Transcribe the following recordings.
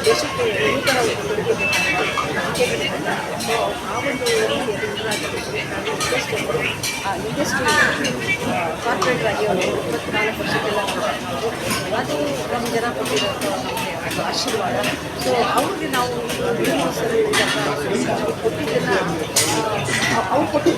ದೇಶಕ್ಕೆ ಸೊ ಆ ಒಂದು ಎದುರಾಗಬೇಕು ಆ ಇಂಡಸ್ಟ್ರಿ ಕಾರ್ಪೊರೇಟ್ ಆಗಿ ನಾಲ್ಕು ವರ್ಷಕ್ಕೆಲ್ಲ ಅದು ನಮ್ಮ ಜನ ಕೊಟ್ಟಿರೋಂಥ ಒಂದು ಆಶೀರ್ವಾದ ಸೊ ಅವ್ರಿಗೆ ನಾವು ಕೊಟ್ಟಿದ್ದನ್ನು ಅವ್ರು ಕೊಟ್ಟಿದ್ದ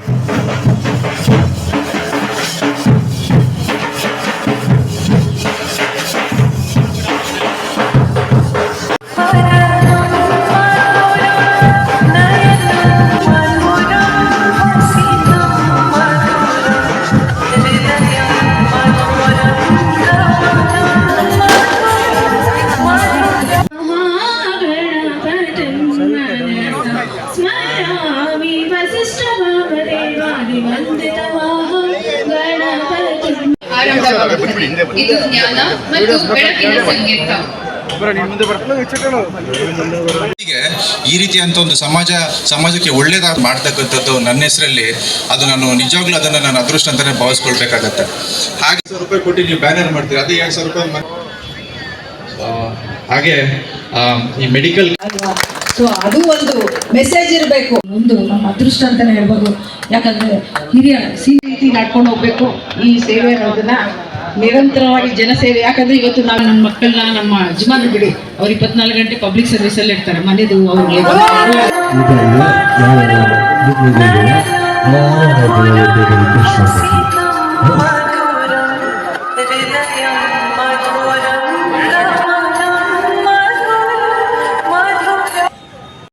ಇದು ಜ್ಞಾನ ಮತ್ತು ಬೆಳಕಿನ ಸಂಗೀತ. ಹೀಗೆ ಈ ರೀತಿಯಂತ ಒಂದು ಸಮಾಜ ಸಮಾಜಕ್ಕೆ ಒಳ್ಳೇದಾದ ಮಾಡ್ತಕ್ಕಂಥದ್ದು ನನ್ನ ಹೆಸರಲ್ಲಿ ಅದು ನಾನು ನಿಜವಾಗ್ಲೂ ಅದನ್ನು ನಾನು ಅದೃಷ್ಟ ಅಂತಾನೆ ಭಾವಿಸ್ಕೊಳ್ಬೇಕಾಗತ್ತೆ. ಹಾಗೆ ಸಾವಿರ ರೂಪಾಯಿ ಕೊಟ್ಟು ನೀವು ಬ್ಯಾನರ್ ಮಾಡ್ತೀರಿ ಅದೇ ಎರಡು ಸಾವಿರ ರೂಪಾಯಿ ಆ, ಹಾಗೆ ಈ ಮೆಡಿಕಲ್ ಸೊ ಅದು ಒಂದು ಮೆಸೇಜ್ ಇರಬೇಕು. ಒಂದು ನಮ್ಮ ಅದೃಷ್ಟ ಅಂತಾನೆ ಹೇಳ್ಬೋದು. ಯಾಕಂದ್ರೆ ಹಿರಿಯ ಸಿ ರೀತಿ ನಡ್ಕೊಂಡು ಹೋಗ್ಬೇಕು. ಈ ಸೇವೆ ಅನ್ನೋದನ್ನ ನಿರಂತರವಾಗಿ ಜನಸೇವೆ. ಯಾಕಂದ್ರೆ ಇವತ್ತು ನಾವು ನಮ್ಮ ಮಕ್ಕಳನ್ನ ನಮ್ಮ ಯಜಮಾನ ಬಿಡಿ ಅವ್ರು ಇಪ್ಪತ್ನಾಲ್ಕು ಗಂಟೆ ಪಬ್ಲಿಕ್ ಸರ್ವಿಸ್ ಅಲ್ಲಿ ಇರ್ತಾರೆ. ಮನೆದು ಅವ್ರಿಗೆ ಇದರಲ್ಲಿ